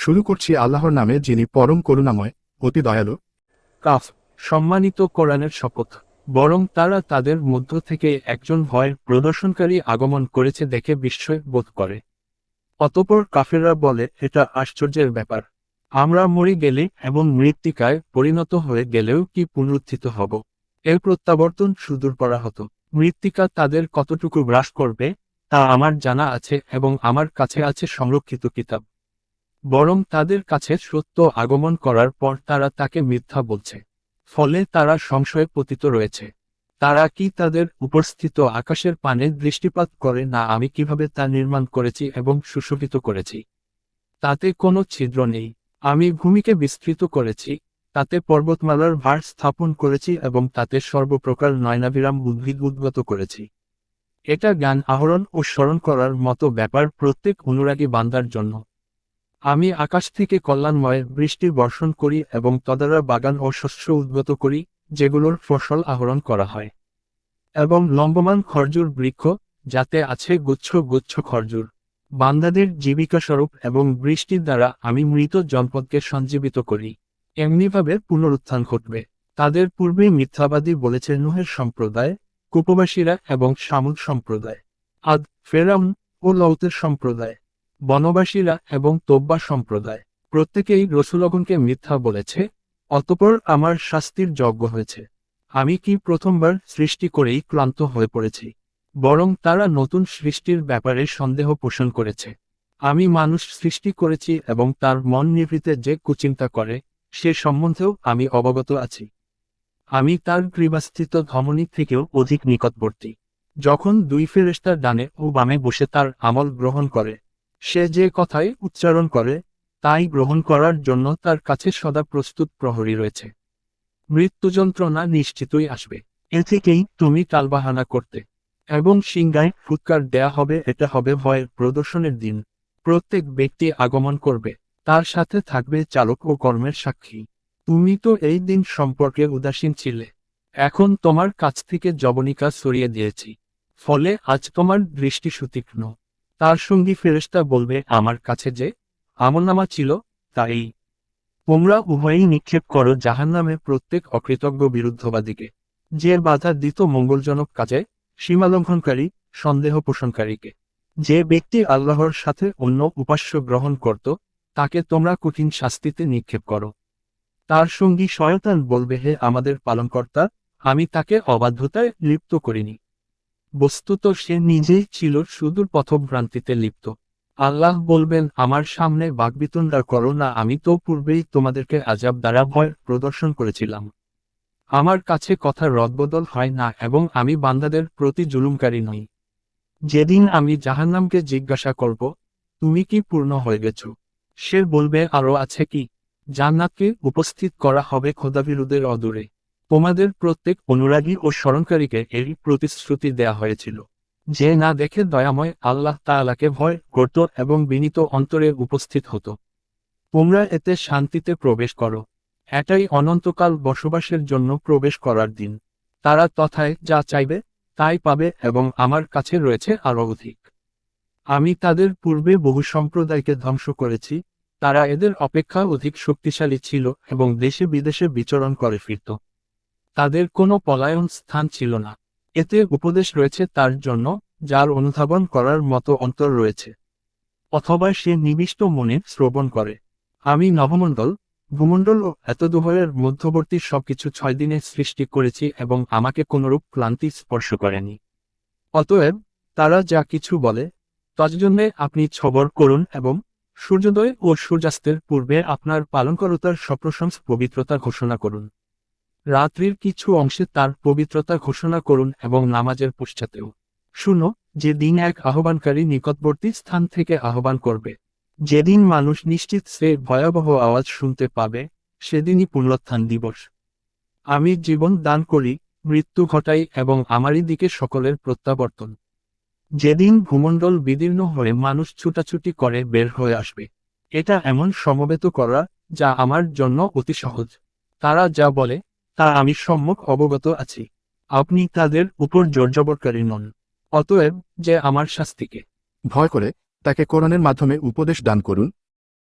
শুরু করছি আল্লাহর নামে যিনি পরম করুণাময়, অতি দয়ালু। কাফ, সম্মানিত কোরআনের শপথ। বরং তারা তাদের মধ্য থেকে একজন ভয় প্রদর্শনকারী আগমন করেছে দেখে বিস্ময় বোধ করে। অতপর কাফেররা বলে, এটা আশ্চর্যের ব্যাপার। আমরা মরে গেলে এবং মৃত্তিকায় পরিণত হয়ে গেলেও কি পুনরুত্থিত হব? এর প্রত্যাবর্তন সুদূর করা হতো। মৃত্তিকা তাদের কতটুকু হ্রাস করবে, তা আমার জানা আছে এবং আমার কাছে আছে সংরক্ষিত কিতাব। বরং তাদের কাছে সত্য আগমন করার পর তারা তাকে মিথ্যা বলছে। ফলে তারা সংশয়ে পতিত রয়েছে। তারা কি তাদের উপস্থিত আকাশের পানে দৃষ্টিপাত করে না আমি কীভাবে তা নির্মাণ করেছি এবং সুশোভিত করেছি? তাতে কোনো ছিদ্র নেই। আমি ভূমিকে বিস্তৃত করেছি, তাতে পর্বতমালার ভার স্থাপন করেছি এবং তাতে সর্বপ্রকার নয়নাবিরাম উদ্ভিদ উদ্গত করেছি। এটা জ্ঞান আহরণ ও স্মরণ করার মতো ব্যাপার প্রত্যেক অনুরাগী বান্দার জন্য। আমি আকাশ থেকে কল্যাণময় বৃষ্টি বর্ষণ করি এবং তদারা বাগান ও শস্য উদ্গত করি, যেগুলোর ফসল আহরণ করা হয়। এবং লম্বমান খরজুর বৃক্ষ, যাতে আছে গুচ্ছ গুচ্ছ খরজুর। বান্দাদের জীবিকা স্বরূপ এবং বৃষ্টির দ্বারা আমি মৃত জনপদকে সঞ্জীবিত করি। এমনিভাবে পুনরুত্থান ঘটবে। তাদের পূর্বে মিথ্যাবাদী বলেছে নুহের সম্প্রদায়, কুপবাসীরা এবং শামুল সম্প্রদায়। আদ, ফেরাউন ও লৌতের সম্প্রদায়। বনবাসীরা এবং তোব্বা সম্প্রদায়। প্রত্যেকেই রসুলগণকে মিথ্যা বলেছে, অতপর আমার শাস্তির যজ্ঞ হয়েছে। আমি কি প্রথমবার সৃষ্টি করেই ক্লান্ত হয়ে পড়েছি? বরং তারা নতুন সৃষ্টির ব্যাপারে সন্দেহ পোষণ করেছে। আমি মানুষ সৃষ্টি করেছি এবং তার মন নিভৃতে যে কুচিন্তা করে, সে সম্বন্ধেও আমি অবগত আছি। আমি তার কৃবাস্থিত ধমনী থেকেও অধিক নিকটবর্তী। যখন দুই ফেরেস্তার ডানে ও বামে বসে তার আমল গ্রহণ করে সে যে কথাই উচ্চারণ করে, তাই গ্রহণ করার জন্য তার কাছে সদা প্রস্তুত প্রহরী রয়েছে। মৃত্যু যন্ত্রণা নিশ্চিতই আসবে। এ থেকেই তুমি টালবাহানা করতে এবং সিংগায় ফুৎকার দেয়া হবে, এটা হবে ভয়ের প্রদর্শনের দিন। প্রত্যেক ব্যক্তি আগমন করবে, তার সাথে থাকবে চালক ও কর্মের সাক্ষী। তুমি তো এই দিন সম্পর্কে উদাসীন ছিলে। এখন তোমার কাছ থেকে জবনিকা সরিয়ে দিয়েছি। ফলে আজ তোমার দৃষ্টি সুতীক্ষ্ণ। তার সঙ্গী ফেরেশতা বলবে, আমার কাছে যে আমলনামা ছিল, তাই। তোমরা উভয়ই নিক্ষেপ করো জাহান্নামে প্রত্যেক অকৃতজ্ঞ বিরুদ্ধবাদীকে। যে বাধা দিত মঙ্গলজনক কাজে, সীমালঙ্ঘনকারী, সন্দেহ পোষণকারীকে। যে ব্যক্তি আল্লাহর সাথে অন্য উপাস্য গ্রহণ করত, তাকে তোমরা কঠিন শাস্তিতে নিক্ষেপ করো। তার সঙ্গী শয়তান বলবে, হে আমাদের পালনকর্তা, আমি তাকে অবাধ্যতায় লিপ্ত করিনি। বস্তুত সে নিজেই ছিল সুদূর পথভ্রান্তিতে লিপ্ত। আল্লাহ বলবেন, আমার সামনে বাগবিতণ্ডা করো না, আমি তো পূর্বেই তোমাদেরকে আজাব দ্বারা ভয় প্রদর্শন করেছিলাম। আমার কাছে কথা রদবদল হয় না এবং আমি বান্দাদের প্রতি জুলুমকারী নই। যেদিন আমি জাহান্নামকে জিজ্ঞাসা করব, তুমি কি পূর্ণ হয়ে গেছ? সে বলবে আরও আছে কি? জান্নাতকে উপস্থিত করা হবে খোদাবিরুদের অদূরে। তোমাদের প্রত্যেক অনুরাগী ও স্মরণকারীকে এরই প্রতিশ্রুতি দেয়া হয়েছিল। যে না দেখে দয়াময় আল্লাহ তাআলাকে ভয় করত এবং বিনীত অন্তরে উপস্থিত হতো। তোমরা এতে শান্তিতে প্রবেশ করো। এটাই অনন্তকাল বসবাসের জন্য প্রবেশ করার দিন। তারা তথায় যা চাইবে, তাই পাবে এবং আমার কাছে রয়েছে আরও অধিক। আমি তাদের পূর্বে বহু সম্প্রদায়কে ধ্বংস করেছি, তারা এদের অপেক্ষা অধিক শক্তিশালী ছিল এবং দেশে বিদেশে বিচরণ করে ফিরত। তাদের কোনো পলায়ন স্থান ছিল না। এতে উপদেশ রয়েছে তার জন্য, যার অনুধাবন করার মতো অন্তর রয়েছে। অথবা সে নিবিষ্ট মনে শ্রবণ করে। আমি নবমণ্ডল, ভূমণ্ডল ও এত এতদুভয়ের মধ্যবর্তী সবকিছু ছয় দিনে সৃষ্টি করেছি এবং আমাকে কোনরূপ ক্লান্তি স্পর্শ করেনি। অতএব, তারা যা কিছু বলে, তজন্যে আপনি ছবর করুন এবং সূর্যোদয় ও সূর্যাস্তের পূর্বে আপনার পালনকরতার সপ্রশংস পবিত্রতা ঘোষণা করুন। রাত্রির কিছু অংশে তার পবিত্রতা ঘোষণা করুন এবং নামাজের পশ্চাতেও। শুনো যে দিন এক আহ্বানকারী নিকটবর্তী স্থান থেকে আহ্বান করবে, যেদিন মানুষ নিশ্চিত সে ভয়াবহ আওয়াজ শুনতে পাবে, সেদিনই পুনরুত্থান দিবস। আমি জীবন দান করি, মৃত্যু ঘটাই এবং আমারই দিকে সকলের প্রত্যাবর্তন। যেদিন ভূমণ্ডল বিদীর্ণ হয়ে মানুষ ছুটাছুটি করে বের হয়ে আসবে, এটা এমন সমবেত করা যা আমার জন্য অতি সহজ। তারা যা বলে তা আমি সম্মুখ অবগত আছি। আপনি তাদের উপর জর্জবরকারী নন, অতএব যে আমার শাস্তিকে। ভয় করে তাকে কোরআনের মাধ্যমে উপদেশ দান করুন।